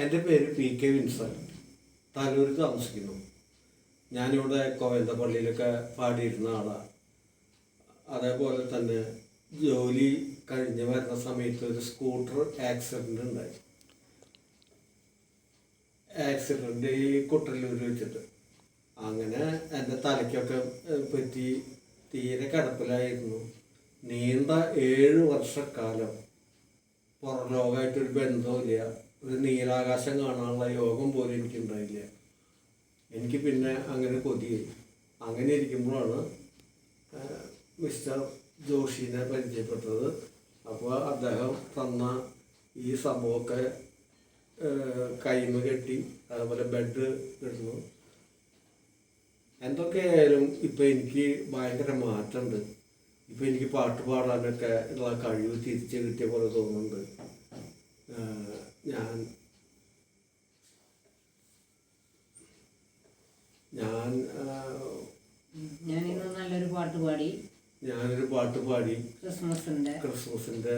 എന്റെ പേര് P K Vinson താലൂരിൽ താമസിക്കുന്നു. ഞാനിവിടെ കോവന്ത പള്ളിയിലൊക്കെ പാടിയിരുന്ന ആളാണ് അതേപോലെ തന്നെ ജോലി കഴിഞ്ഞ് വരുന്ന സമയത്ത് ഒരു സ്കൂട്ടർ ആക്സിഡന്റ് ഉണ്ടായി. ആക്സിഡന്റ് ഈ കുട്ടല്ലൂർ വെച്ചിട്ട്. അങ്ങനെ എന്റെ തലയ്ക്കൊക്കെ പറ്റി തീരെ കിടപ്പിലായിരുന്നു. നീണ്ട ഏഴ് വർഷക്കാലം. പുറം ലോകമായിട്ടൊരു ബന്ധവുമില്ല. ഒരു നീലാകാശം കാണാനുള്ള യോഗം പോലും എനിക്കുണ്ടായില്ല. എനിക്ക് പിന്നെ അങ്ങനെ കൊതിയായി. അങ്ങനെ ഇരിക്കുമ്പോഴാണ് മിസ്റ്റർ ജോഷിനെ പരിചയപ്പെട്ടത്. അപ്പോൾ അദ്ദേഹം തന്ന ഈ സംഭവമൊക്കെ കൈമ കെട്ടി അതുപോലെ ബെഡ് കിട്ടുന്നു എന്തൊക്കെയായാലും ഇപ്പം എനിക്ക് ഭയങ്കര മാറ്റമുണ്ട്. ഇപ്പം എനിക്ക് പാട്ട് പാടാനൊക്കെ ഉള്ള കഴിവ് തിരിച്ച് കിട്ടിയ പോലെ തോന്നുന്നുണ്ട്. ഞാൻ ഞാൻ ഞാനിന്ന് നല്ലൊരു പാട്ട് പാടി. ഞാനൊരു പാട്ട് പാടി. ക്രിസ്മസിന്റെ. ക്രിസ്മസിന്റെ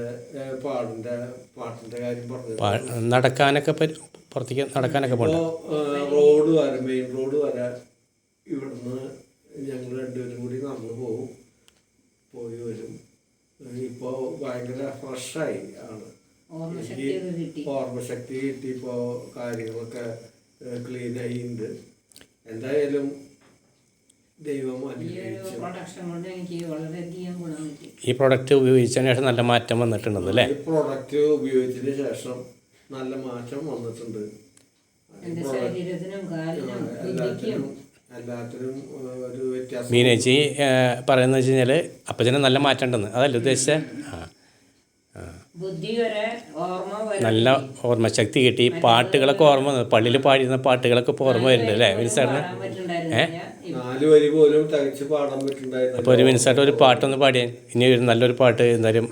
പാടിന്റെ പാട്ടിന്റെ കാര്യം പറഞ്ഞു നടക്കാനൊക്കെ പുറത്തേക്ക് നടക്കാനൊക്കെ റോഡ് വരെ മെയിൻ റോഡ് വരെ ഇവിടുന്ന് ഞങ്ങൾ രണ്ടുപേരും കൂടി നടന്നു പോകും പോയി വരും. ഇപ്പോ ഭയങ്കര ഫ്രഷായി ആണ്. ഓർമ്മശക്തി കിട്ടി. ഇപ്പോൾ കാര്യങ്ങളൊക്കെ ക്ലീൻ ആയിണ്ട്. എന്തായാലും ദൈവം ഈ പ്രൊഡക്ഷൻ കൊണ്ട് എനിക്ക് വളരെയധികം ഗുണം കിട്ടി. ഈ പ്രൊഡക്റ്റ് ഉപയോഗിച്ചതിന് ശേഷം നല്ല മാറ്റം വന്നിട്ടുണ്ട് അല്ലേ? ഈ പ്രൊഡക്റ്റ് ഉപയോഗിച്ചതിന് ശേഷം നല്ല മാറ്റം വന്നിട്ടുണ്ട്. എല്ലാത്തിനും എല്ലാത്തിനും ഒരു വ്യത്യാസം മീനേച്ചി പറയുന്നത് വെച്ച് കഴിഞ്ഞാൽ അപ്പച്ചന് നല്ല മാറ്റം ഉണ്ടെന്ന്. അതല്ലേ ഉദ്ദേശിച്ചത് ആ ആ. ബുദ്ധി വരെ ഓർമ്മ വരെ നല്ല ഓർമ്മശക്തി കിട്ടി. ഈ പാട്ടുകളൊക്കെ ഓർമ്മ വന്നു. പള്ളിയിൽ പാടിയിരുന്ന പാട്ടുകളൊക്കെ ഇപ്പോൾ ഓർമ്മ വരുന്നുണ്ട് അല്ലേ? പാടാൻ പറ്റുണ്ടായിരുന്നു അപ്പോൾ ഒരു മിനിസാട്ട് ഒരു പാട്ടൊന്ന് പാടിയാൻ ഇനി ഒരു നല്ലൊരു പാട്ട് എന്തായാലും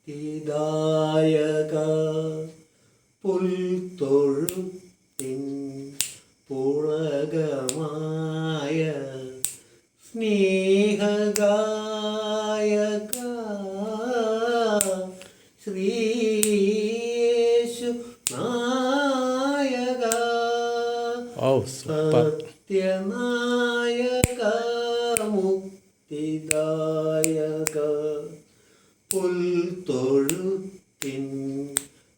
മുക്തിദായക പുൽത്തൊഴുത്തിൻ സ്നേഹഗായക ശ്രീയേശു നായക. സത്യനായക മുക്തിദായക. പുൽത്തൊഴുത്തിൻ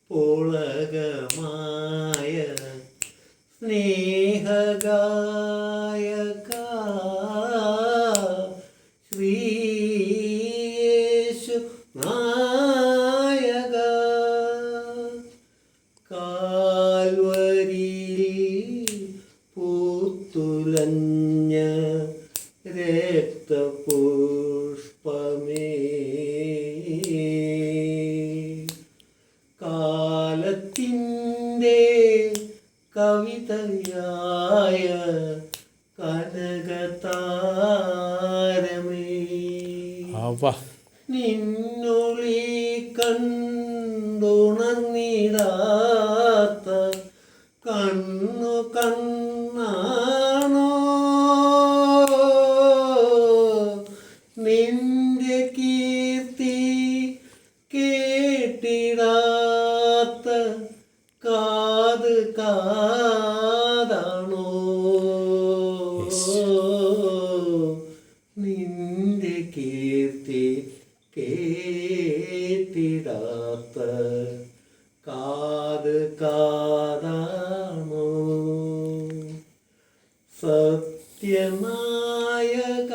പുളകമായ സ്നേഹഗായക രക്തപുഷ്പമേ കാലത്തിന്റെ കവിതയായ കനകതാരമേ. നിന്നൊളി കണ്ടുണർന്നിടാത്ത കേട്ടിടാത്ത കാത് കാതാണോ? നിന്റെ കീർത്തി കേട്ടിടാത്ത കാത് കാതാണോ? സത്യനായക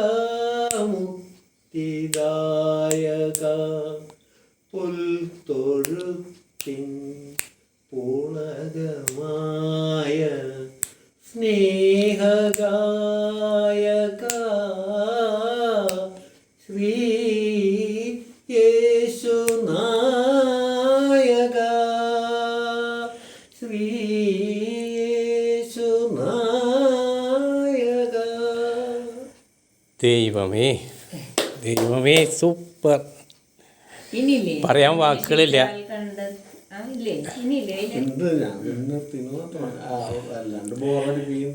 മുക്തിദായക പുൽത്തൊഴുത്തിൻ പൂളകമായ സ്നേഹഗായക ശ്രീ യേശുനായക ശ്രീ യേശുനായക ദൈവമേ ദൈവമേ സൂപ്പർ. പറയാൻ വാക്കുകളില്ല. ഇല്ലേ? ഇനിയില്ലേ? എന്ത് ഞാൻ നിർത്തി അല്ലാണ്ട് ബോറടിപ്പിക്കും